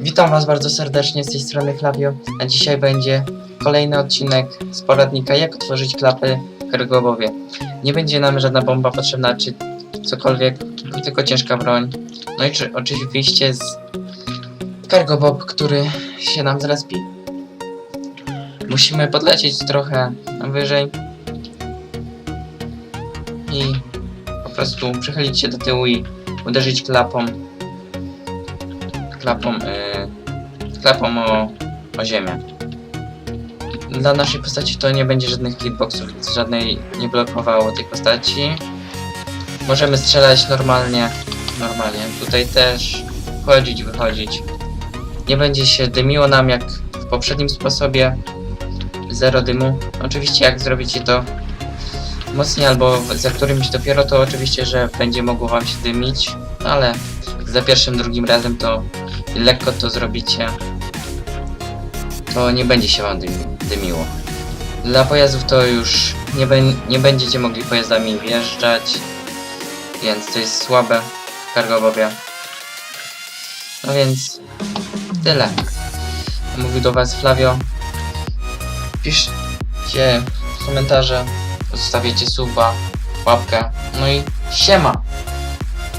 Witam Was bardzo serdecznie z tej strony Flavio, a dzisiaj będzie kolejny odcinek z poradnika jak otworzyć klapy w Kargobowie. Nie będzie nam żadna bomba potrzebna czy cokolwiek, tylko ciężka broń. No i czy, oczywiście z Cargobob, który się nam zrespi. Musimy podlecieć trochę wyżej i po prostu przychylić się do tyłu i uderzyć klapą klapą, yy, klapą o, o ziemię. Dla naszej postaci to nie będzie żadnych hitboxów, nic żadnej nie blokowało tej postaci. Możemy strzelać normalnie, normalnie. Tutaj też wchodzić, wychodzić. Nie będzie się dymiło nam jak w poprzednim sposobie. Zero dymu. Oczywiście jak zrobicie to mocniej albo za którymś dopiero, to oczywiście, że będzie mogło wam się dymić, ale za pierwszym, drugim razem to lekko to zrobicie, to nie będzie się wam dymi- dymiło. Dla pojazdów to już nie, nie będziecie mogli pojazdami wjeżdżać, więc to jest słabe w. No więc tyle. Mówił do was Flavio. Piszcie komentarze, zostawiacie suba, łapkę, no i siema!